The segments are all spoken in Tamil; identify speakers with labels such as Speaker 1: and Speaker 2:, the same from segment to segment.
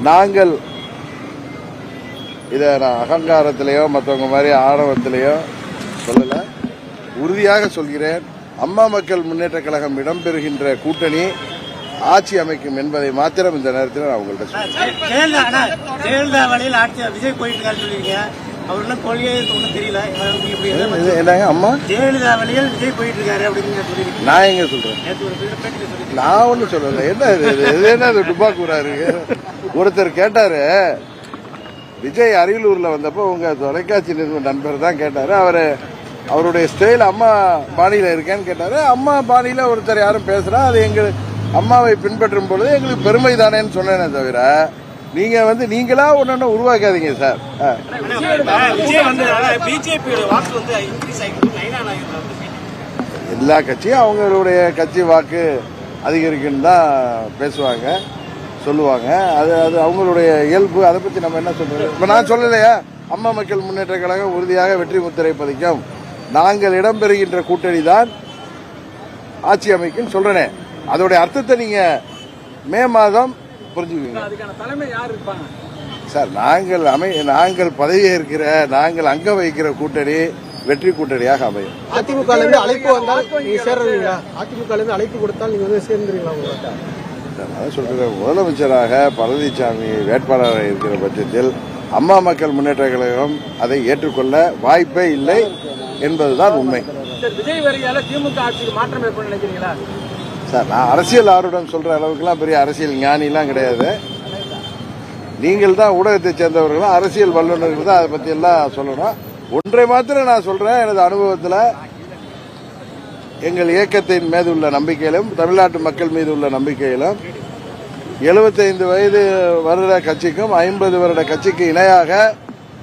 Speaker 1: நாங்கள் இதை நான் அகங்காரத்திலேயோ மற்றவங்க மாதிரி ஆணவத்திலேயோ சொல்லலை உறுதியாக சொல்கிறேன் அம்மா மக்கள் முன்னேற்ற கழகம் இடம்பெறுகின்ற கூட்டணி ஆட்சி அமைக்கும் என்பதை மாத்திரம் இந்த நேரத்தில் நான் உங்கள்கிட்ட சொல்றேன்
Speaker 2: ஜெயலலிதா அண்ணா, ஜெயலலிதா வழியில் ஆட்சி விஜய் போயிட்டு இருக்காரு சொல்லிருக்கீங்க அவர் என்ன கொள்கையே ஒன்றும் தெரியல
Speaker 1: என்னங்க அம்மா?
Speaker 2: ஜெயலலிதா வழியில் விஜய் போயிட்டு இருக்காரு அப்படின்னு
Speaker 1: நான் எங்க சொல்றேன்? நான் ஒன்றும் சொல்லலை. என்ன இது? என்ன இது டுபாக்கூடாரு ஒருத்தர் கேட்டாரு. விஜய் அரியலூர்ல வந்தப்போ உங்க தொலைக்காட்சி நிறுவன நண்பர் தான் கேட்டாரு. அவரு அவருடைய ஸ்டைல் அம்மா பாணியில இருக்கேன்னு கேட்டாரு. அம்மா பாணியில ஒருத்தர் யாரும் பேசுறா. அது எங்களுக்கு அம்மாவை பின்பற்றும் பொழுது எங்களுக்கு பெருமை தானேன்னு சொன்னேனே தவிர நீங்க வந்து நீங்களா ஒன்னு உருவாக்காதீங்க சார். எல்லா கட்சியும் அவங்களுடைய கட்சி வாக்கு அதிகரிக்குன்னு தான் பேசுவாங்க சொல்லுவாங்க. அது அது அவங்களுடைய இயல்பு. அதை பற்றி நம்ம என்ன சொல்றது? இப்போ நான் சொல்லலையா? அம்மா மக்கள் முன்னேற்ற கழகம் உறுதியாக வெற்றி முத்திரை பதிக்கும். நாங்கள் இடம்பெறுகின்ற கூட்டணி தான் ஆட்சி அமைக்கும் சொல்றேனே. அதோடைய அர்த்தத்தை நீங்க மே மாதம் புரிஞ்சுக்குவீங்க
Speaker 3: அதுக்கான தலைமை யார் இருப்பாங்க?
Speaker 1: சார் நாங்கள் அமை நாங்கள் பதவி ஏற்கிற நாங்கள் அங்க வைக்கிற கூட்டணி வெற்றி கூட்டணியாக அமையும்.
Speaker 4: அதிமுக அழைப்பு வந்தால் நீங்க சேர்றீங்களா? அதிமுக அழைப்பு கொடுத்தால் நீங்க வந்து சேர்ந்துருவீங்களா உங்கள்கிட்ட
Speaker 1: அதான் சொல்றேன் முதலமைச்சராக பழனிசாமி வேட்பாளராக இருக்கிற பட்சத்தில் அம்மா மக்கள் முன்னேற்ற கழகம் அதை ஏற்றுக்கொள்ள வாய்ப்பே இல்லை என்பதுதான் உண்மை.
Speaker 3: சார் விஜய் வரியால திமுக ஆட்சிக்கு மாற்றம் ஏற்படும் நினைக்கிறீங்களா?
Speaker 1: சார் நான் அரசியல் ஆர்வம் சொல்ற அளவுக்குலாம் பெரிய அரசியல் ஞானிலாம் கிடையாது. நீங்கள் தான் ஊடகத்தை சேர்ந்தவர்களும் அரசியல் வல்லுநர்கள் தான் அதை பத்தி எல்லாம் சொல்லணும். ஒன்றை மாத்திரம் நான் சொல்றேன் எனது அனுபவத்தில் எங்கள் இயக்கத்தின் மீது உள்ள நம்பிக்கையிலும் தமிழ்நாட்டு மக்கள் மீது உள்ள நம்பிக்கையிலும் 75 வயது வருட கட்சிக்கும் ஐம்பது வருட கட்சிக்கு இணையாக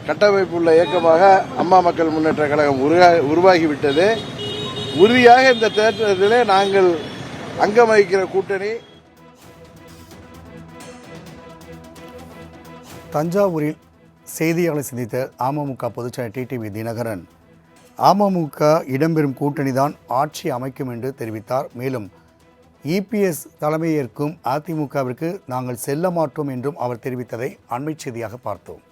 Speaker 1: கட்டமைப்பு உள்ள இயக்கமாக அம்மா மக்கள் முன்னேற்ற கழகம் உருவா- உருவாகிவிட்டது. உறுதியாக இந்த தேர்தலிலே நாங்கள் அங்கம் வகிக்கிற கூட்டணி.
Speaker 5: தஞ்சாவூரில் செய்தியாளரை சந்தித்த அமமுக பொதுச்செயலர் டிடிவி தினகரன் அமமுக இடம்பெறும் கூட்டணி தான் ஆட்சி அமைக்கும் என்று தெரிவித்தார். மேலும் இபிஎஸ் தலைமையேற்கும் அதிமுகவிற்கு நாங்கள் செல்ல மாட்டோம் என்றும் அவர் தெரிவித்ததை அண்மைச் செய்தியாக பார்த்தோம்.